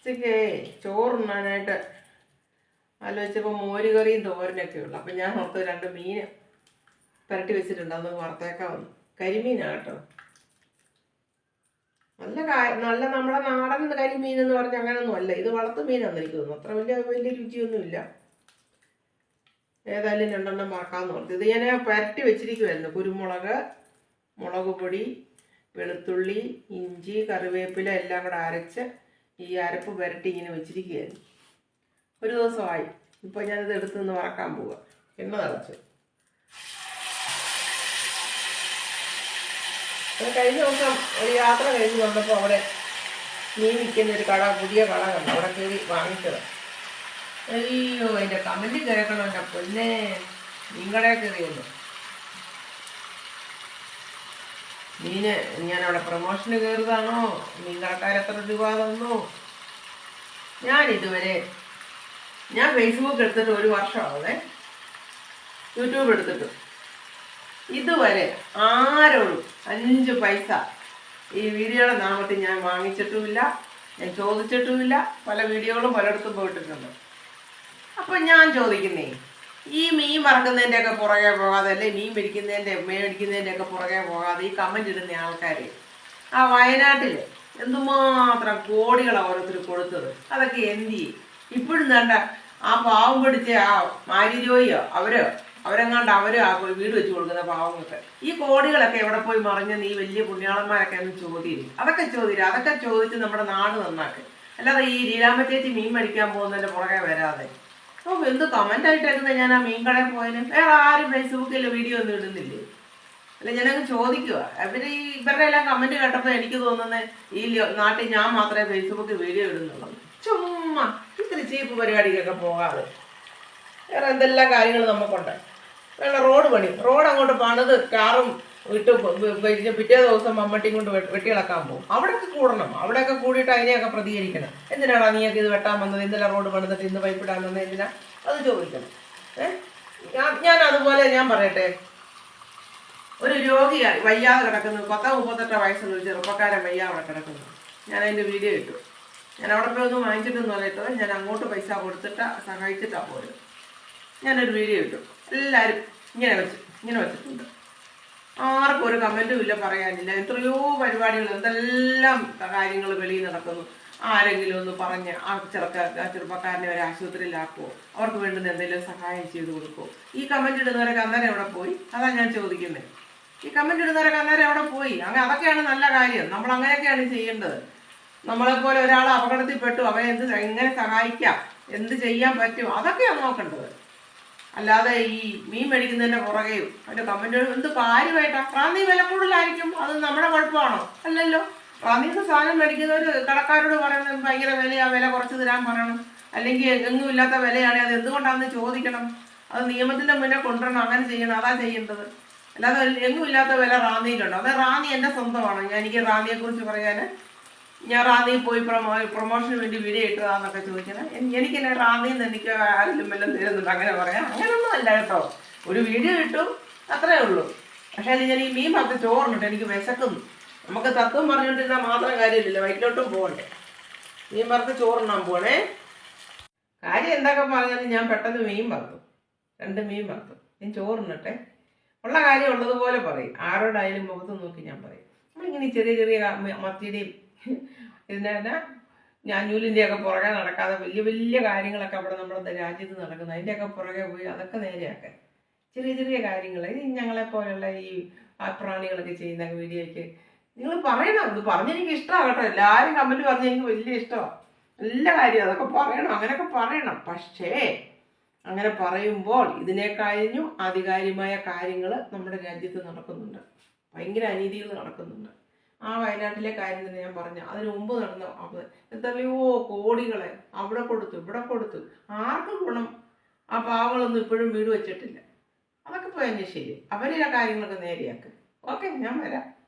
ഉച്ചയ്ക്ക് ചോറുണ്ണാനായിട്ട് ആലോചിച്ചപ്പോൾ മോര് കറിയും തോരനൊക്കെ ഉള്ളു അപ്പം ഞാൻ ഓർത്ത് രണ്ട് മീൻ പുരട്ടി വെച്ചിട്ടുണ്ട് അന്ന് വറുത്തേക്കാവുന്നു കരിമീനാണ് കേട്ടോ നല്ല നല്ല നമ്മുടെ നാടൻ കരിമീൻ എന്ന് പറഞ്ഞ അങ്ങനെയൊന്നും അല്ല. ഇത് വളർത്തു മീൻ എനിക്ക് തോന്നുന്നു. അത്ര വലിയ വലിയ രുചിയൊന്നുമില്ല. ഏതായാലും രണ്ടെണ്ണം വറക്കാമെന്ന് ഓർത്ത് ഇത് ഞാൻ പുരട്ടി വെച്ചിരിക്കുമായിരുന്നു കുരുമുളക് മുളക് പൊടി വെളുത്തുള്ളി ഇഞ്ചി കറിവേപ്പില എല്ലാം കൂടെ അരച്ച് ഈ അരപ്പ് പുരട്ടി ഇങ്ങനെ വെച്ചിരിക്കുകയായിരുന്നു. ഒരു ദിവസമായി. ഇപ്പോൾ ഞാനിത് എടുത്തു നിന്ന് വറക്കാൻ പോവുക എണ്ണ നിറച്ച്. കഴിഞ്ഞ ദിവസം ഒരു യാത്ര കഴിഞ്ഞ് വന്നപ്പോൾ അവിടെ മീൻ വിൽക്കുന്ന ഒരു കട പുതിയ കട കണ്ടു. അവിടെ കയറി വാങ്ങിച്ചത്. അയ്യോ എന്റെ കമന്റ് കേൾക്കണം എന്റെ പൊന്നെ? മീൻ കടയിൽ മീന് ഞാൻ അവിടെ പ്രൊമോഷന് കയറുകയാണോ മീൻ കടക്കാർ എത്ര രൂപ തന്നു? ഞാൻ ഇതുവരെ ഞാൻ ഫേസ്ബുക്ക് എടുത്തിട്ട് ഒരു വർഷമാവേ യൂട്യൂബ് എടുത്തിട്ട്. ഇതുവരെ ആരോടും അഞ്ച് പൈസ ഈ വീഡിയോയുടെ നാമത്തിൽ ഞാൻ വാങ്ങിച്ചിട്ടുമില്ല. ഞാൻ ചോദിച്ചിട്ടുമില്ല. പല വീഡിയോകളും പലയിടത്തും പോയിട്ടുണ്ട്. അപ്പം ഞാൻ ചോദിക്കുന്നേ ഈ മീൻ വറക്കുന്നതിന്റെ ഒക്കെ പുറകെ പോകാതെ അല്ലെ മീൻ പിടിക്കുന്നതിന്റെ മേടിക്കുന്നതിന്റെ ഒക്കെ പുറകെ പോകാതെ ഈ കമന്റ് ഇടുന്ന ആൾക്കാർ ആ വയനാട്ടിൽ എന്തുമാത്രം കോടികളാണ് ഓരോരുത്തർ കൊടുത്തത്. അതൊക്കെ എന്ത് ചെയ്യും? ഇപ്പോഴും വേണ്ട ആ പാവം പിടിച്ച ആ മാരിജോയിയോ അവരോ അവരെങ്ങാണ്ട് അവർ ആ വീട് വെച്ച് കൊടുക്കുന്ന പാവങ്ങൾക്ക് ഈ കോടികളൊക്കെ എവിടെ പോയി മറിഞ്ഞ നീ വലിയ പുണ്യാളന്മാരൊക്കെ ഒന്ന് ചോദ്യം. അതൊക്കെ ചോദ്യം അതൊക്കെ ചോദിച്ച് നമ്മുടെ നാട് നന്നാക്ക്. അല്ലാതെ ഈ ലീലാമ്മ ചേച്ചി മീൻ മേടിക്കാൻ പോകുന്നതിന്റെ പുറകെ വരാതെ. ഓ എന്ത് കമന്റ് ആയിട്ടായിരുന്നു ഞാൻ ആ മീൻ കടയിൽ പോയതിന്? വേറെ ആരും ഫേസ്ബുക്കിൽ വീഡിയോ ഒന്നും ഇടുന്നില്ലേ? അല്ല ഞാനങ്ങ് ചോദിക്കുക അവർ ഈ ഇവരുടെ എല്ലാം കമന്റ് കേട്ടപ്പോൾ എനിക്ക് തോന്നുന്നത് ഈ നാട്ടിൽ ഞാൻ മാത്രമേ ഫേസ്ബുക്കിൽ വീഡിയോ ഇടുന്നുള്ളൂ. ചുമ്മാ ഇത്തിരി ചീപ്പ് പരിപാടിക്കൊക്കെ പോകാതെ. വേറെ എന്തെല്ലാം കാര്യങ്ങൾ നമുക്കുണ്ട്. വേണ്ട റോഡ് പണി. റോഡ് അങ്ങോട്ട് പണിത് കാറും വിട്ട് പ- പ- പിറ്റേ ദിവസം മമ്മട്ടിയും കൊണ്ട് വെട്ടി വെട്ടിയിളക്കാൻ പോകും. അവിടെയൊക്കെ കൂടണം. അവിടെയൊക്കെ കൂടിയിട്ട് അതിനെയൊക്കെ പ്രതികരിക്കണം. എന്തിനാണ് നീയൊക്കെ ഇത് വെട്ടാൻ വന്നത്? ഇന്നലെ റോഡ് പണിതിട്ട് ഇന്ന് പൈപ്പ് ഇടാൻ വന്നത് എന്തിനാ? അത് ചോദിക്കണം. ഏഹ് ഞാൻ അതുപോലെ ഞാൻ പറയട്ടെ. ഒരു രോഗിയായി വയ്യാതെ കിടക്കുന്നു. പത്തോ മുപ്പത്തെട്ട് വയസ്സുള്ള ഒരു ചെറുപ്പക്കാരൻ വയ്യ അവിടെ കിടക്കുന്നു. ഞാൻ അതിന്റെ വീഡിയോ ഇട്ടു. ഞാൻ അവിടെ പോയി ഒന്നും വാങ്ങിച്ചിട്ടെന്ന് പറഞ്ഞിട്ട് ഞാൻ അങ്ങോട്ട് പൈസ കൊടുത്തിട്ട് സഹായിച്ചിട്ടാണ് പോയത്. ഞാനൊരു വീഡിയോ ഇട്ടു. എല്ലാവരും ഇങ്ങനെ വെച്ച് ഇങ്ങനെ വെച്ചിട്ടുണ്ട്. ആർക്കും ഒരു കമന്റും ഇല്ല പറയാനില്ല. എത്രയോ പരിപാടികൾ എന്തെല്ലാം കാര്യങ്ങൾ വെളിയിൽ നടക്കുന്നു. ആരെങ്കിലും ഒന്ന് പറഞ്ഞ് ആ ചെറുക്ക ആ ചെറുപ്പക്കാരനെ ഒരു ആശുപത്രിയിലാക്കുമോ അവർക്ക് വേണ്ടുന്ന എന്തെങ്കിലും സഹായം ചെയ്തു കൊടുക്കുമോ ഈ കമന്റ് ഇടുന്നവരൊക്കെ അന്നേരം എവിടെ പോയി? അതാ ഞാൻ ചോദിക്കുന്നത് ഈ കമന്റ് ഇടുന്നവരൊക്കെ അന്നേരം എവിടെ പോയി? അങ്ങനെ അതൊക്കെയാണ് നല്ല കാര്യം. നമ്മൾ അങ്ങനെയൊക്കെയാണ് ചെയ്യേണ്ടത്. നമ്മളെപ്പോലെ ഒരാൾ അപകടത്തിൽപ്പെട്ടു. അവരെ എന്ത് എങ്ങനെ സഹായിക്കാം? എന്ത് ചെയ്യാൻ പറ്റും? അതൊക്കെയാണ് നോക്കേണ്ടത്. അല്ലാതെ ഈ മീൻ മേടിക്കുന്നതിന്റെ പുറകെയും അതിന്റെ കമന്റ് എന്ത് കാര്യമായിട്ടാ? പ്രാന്തി വില കൂടുതലായിരിക്കും. അത് നമ്മുടെ കുഴപ്പമാണോ? അല്ലല്ലോ. റാന്നിന്ന് സാധനം മേടിക്കുന്നവർ കടക്കാരോട് പറയുന്നത് ഭയങ്കര വിലയാ വില കുറച്ച് തരാൻ പറയണം. അല്ലെങ്കിൽ എങ്ങും ഇല്ലാത്ത വിലയാണെങ്കിൽ അത് എന്തുകൊണ്ടാണെന്ന് ചോദിക്കണം. അത് നിയമത്തിന്റെ മുന്നേ കൊണ്ടുവരണം അങ്ങനെ ചെയ്യണം അതാ ചെയ്യേണ്ടത്. അല്ലാതെ എങ്ങും ഇല്ലാത്ത വില റാന്നിയിലുണ്ടോ. അത് റാന്നി എന്റെ സ്വന്തമാണ്. ഞാൻ എനിക്ക് റാന്നിയെ കുറിച്ച് പറയാൻ ഞാൻ റാന്നിയിൽ പോയി പ്രൊമോ പ്രൊമോഷന് വേണ്ടി വീഡിയോ ഇട്ടതാന്നൊക്കെ ചോദിക്കണേ എനിക്കെന്നെ റാന്നിയിൽ നിന്ന് എനിക്ക് ആരെങ്കിലും വല്ലതും തരുന്നുണ്ട് അങ്ങനെ പറയാം. അങ്ങനെയൊന്നും അല്ല കേട്ടോ. ഒരു വീഡിയോ കിട്ടും അത്രേ ഉള്ളൂ. പക്ഷേ ഞാൻ ഈ മീൻ മാത്രം ചോറിനിട്ട് എനിക്ക് വിശക്കുന്നു. നമുക്ക് തത്വം പറഞ്ഞുകൊണ്ടിരുന്നാൽ മാത്രം കാര്യമില്ലല്ലോ. വൈകിട്ടോട്ടും പോകണ്ടേ. മീൻ വറുത്ത് ചോറുണ്ണാൻ പോണേ. കാര്യം എന്തൊക്കെ പറഞ്ഞാലും ഞാൻ പെട്ടെന്ന് മീൻ വറുത്തു. രണ്ട് മീൻ വറുത്തു. ഞാൻ ചോറുണ്ണട്ടെ ഉള്ള കാര്യം ഉള്ളതുപോലെ പറയും. ആരോടായാലും മുഖത്ത് നോക്കി ഞാൻ പറയും. നമ്മളിങ്ങനെ ചെറിയ ചെറിയ മത്തിയുടെയും ഇതിനെ ഒക്കെ പുറകെ നടക്കാതെ വലിയ വലിയ കാര്യങ്ങളൊക്കെ അവിടെ നമ്മുടെ രാജ്യത്ത് നടക്കുന്നത് അതിന്റെയൊക്കെ പുറകെ പോയി അതൊക്കെ നേരെയാക്കാൻ ചെറിയ ചെറിയ കാര്യങ്ങൾ ഇത് ഞങ്ങളെ പോലുള്ള ഈ പ്രാണികളൊക്കെ ചെയ്യുന്ന വീഡിയോയ്ക്ക് നിങ്ങൾ പറയണം. ഇത് പറഞ്ഞെനിക്ക് ഇഷ്ടമാണ് കേട്ടോ. എല്ലാവരും കമന്റ് പറഞ്ഞ എനിക്ക് വലിയ ഇഷ്ടമാണ് നല്ല കാര്യം അതൊക്കെ പറയണം. അങ്ങനെയൊക്കെ പറയണം. പക്ഷേ അങ്ങനെ പറയുമ്പോൾ ഇതിനെ ആധികാരികമായ കാര്യങ്ങൾ നമ്മുടെ രാജ്യത്ത് നടക്കുന്നുണ്ട്. ഭയങ്കര അനീതികൾ നടക്കുന്നുണ്ട്. ആ വയനാട്ടിലെ കാര്യം തന്നെ ഞാൻ പറഞ്ഞു. അതിന് മുമ്പ് നടന്ന അത് എത്രയോ കോടികളെ അവിടെ കൊടുത്തു ഇവിടെ കൊടുത്തു. ആർക്കും ഗുണം. ആ പാവങ്ങളൊന്നും ഇപ്പോഴും വീട് വെച്ചിട്ടില്ല. അതൊക്കെ പോയി ശരി. അവരെ ആ കാര്യങ്ങളൊക്കെ നേരെയാക്ക്. ഓക്കെ ഞാൻ വരാം.